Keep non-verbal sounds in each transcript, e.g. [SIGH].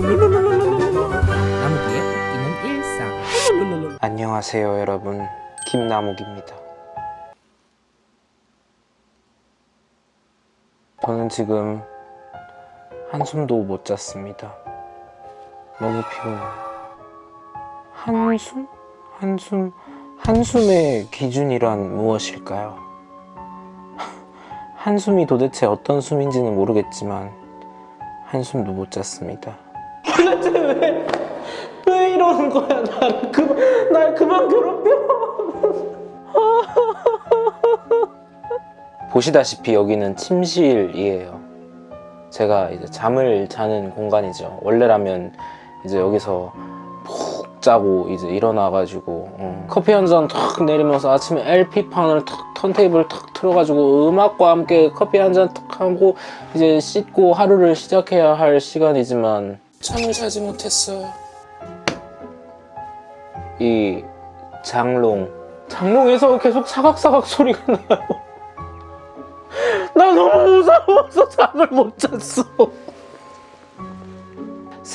나무기에 웃기는 일상 안녕하세요 여러분 김나묵입니다 저는 지금 한숨도 못 잤습니다 너무 피곤해요 한숨? 한숨? 한숨의 기준이란 무엇일까요? 한숨이 도대체 어떤 숨인지는 모르겠지만 한숨도 못 잤습니다 도대체 왜, 왜 이러는 거야? 나를 그만, 날 그만 괴롭혀. [LAUGHS] 보시다시피 여기는 침실이에요. 제가 이제 잠을 자는 공간이죠. 원래라면 이제 여기서 푹 자고 이제 일어나가지고 음, 커피 한 잔 탁 내리면서 아침에 LP판을 탁 턴테이블 탁 틀어가지고 음악과 함께 커피 한 잔 탁 하고 이제 씻고 하루를 시작해야 할 시간이지만 잠을 자지 못했어요. 이 장롱. 장롱에서 계속 사각사각 소리가 나요. [LAUGHS] 나 너무 무서워서 잠을 못 잤어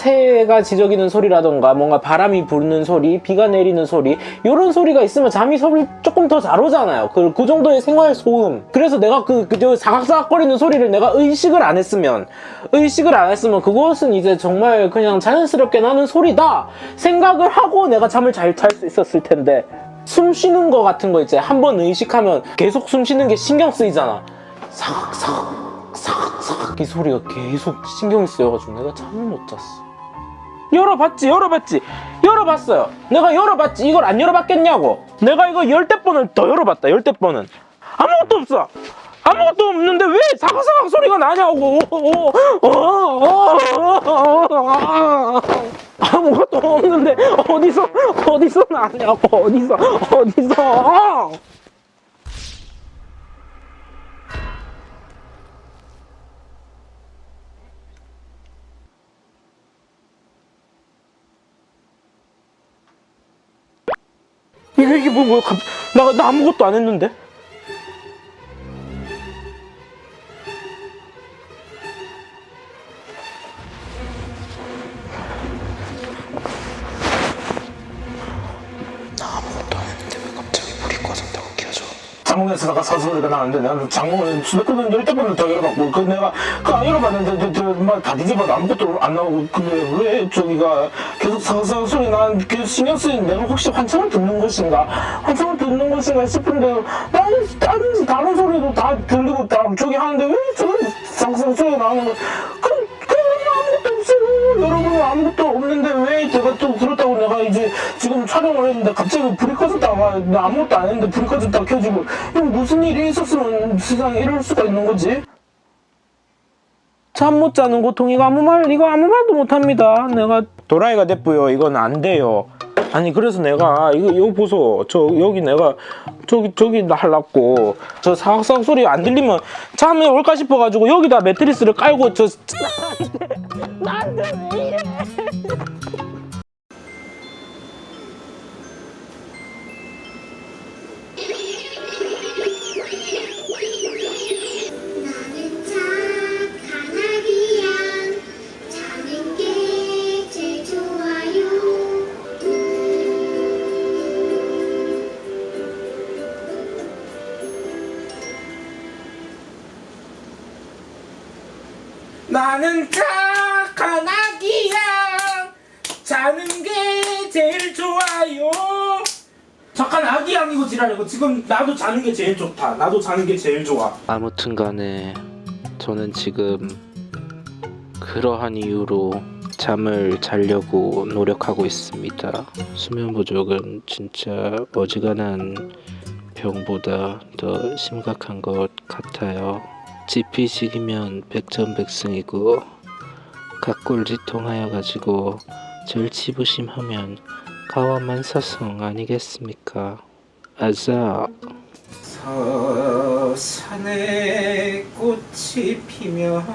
새가 지저귀는 소리라던가 뭔가 바람이 부는 소리, 비가 내리는 소리 이런 소리가 있으면 잠이 소리 조금 더 잘 오잖아요. 그, 그 정도의 생활 소음. 그래서 내가 그, 그저 사각사각거리는 소리를 내가 의식을 안 했으면 의식을 안 했으면 그것은 이제 정말 그냥 자연스럽게 나는 소리다 생각을 하고 내가 잠을 잘 잘 수 있었을 텐데 숨 쉬는 거 같은 거 있지 한번 의식하면 계속 숨 쉬는 게 신경 쓰이잖아. 사각사각 사각사각 이 소리가 계속 신경이 쓰여가지고 내가 잠을 못 잤어. 열어봤지 열어봤지. 열어봤어요. 내가 열어봤지. 이걸 안 열어봤겠냐고. 내가 이거 열대 번을 더 열어봤다 열대 번은. 아무것도 없어. 아무것도 없는데 왜 사각사각 소리가 나냐고. 아무것도 없는데 어디서 어디서 나냐고. 어디서 어디서 이게 이게 뭐 갑- 나, 나 아무것도 안 했는데 장롱에서 나가 사소리가 나는데 나는 장롱을 수백 번은 열대 번을 더 열어봤고 그 내가 그안 열어봤는데 저막다 뒤집어도 아무것도 안 나오고 근데 왜 저기가 계속 사소리 소리 나는 그 신경 쓰이는 내가 혹시 환청을 듣는 것인가? 환청을 듣는 것인가 싶은데 나는 다른 다른 소리도 다 들리고 다 저기 하는데 왜 저런 상상 소리가 나는 거 여러분 아무것도 없는데 왜 제가 또 그렇다고 내가 이제 지금 촬영을 했는데 갑자기 불이 꺼졌다가 나 아무것도 안 했는데 불이 꺼졌다 켜지고 이거 무슨 일이 있었으면 세상에 이럴 수가 있는 거지? 잠 못 자는 고통 이거 아무 말 이거 아무 말도 못 합니다. 내가 도라이가 됐고요. 이건 안 돼요. 아니 그래서 내가 이거 이거 보소. 저 여기 내가 저기 저기 날랐고 저 사각사각 소리 안 들리면 잠에 올까 싶어 가지고 여기다 매트리스를 깔고 저 나한테 왜 이래? 나는 착한 아기야 자는 게 제일 좋아요 나는 착한 아기야. 자는 게 제일 좋아요. 착한 아기 아니고 지랄이고 지금 나도 자는 게 제일 좋다. 나도 자는 게 제일 좋아. 아무튼 간에 저는 지금 그러한 이유로 잠을 자려고 노력하고 있습니다. 수면 부족은 진짜 어지간한 병보다 더 심각한 것 같아요. 지피식이면 백전백승이고 각골지통하여 가지고 절치부심하면 가와만 사성 아니겠습니까? 아자. 서산에 꽃이 피면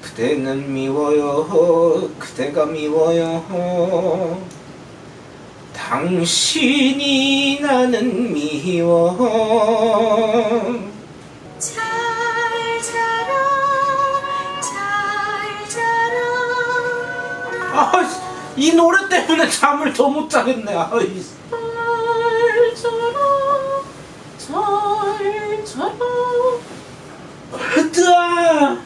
그대는 미워요. 그대가 미워요. 당신이 나는 미워 아이씨, 이 노래 때문에 잠을 더 못 자겠네. 아이씨. 잘 자라, 잘 자라. 으아!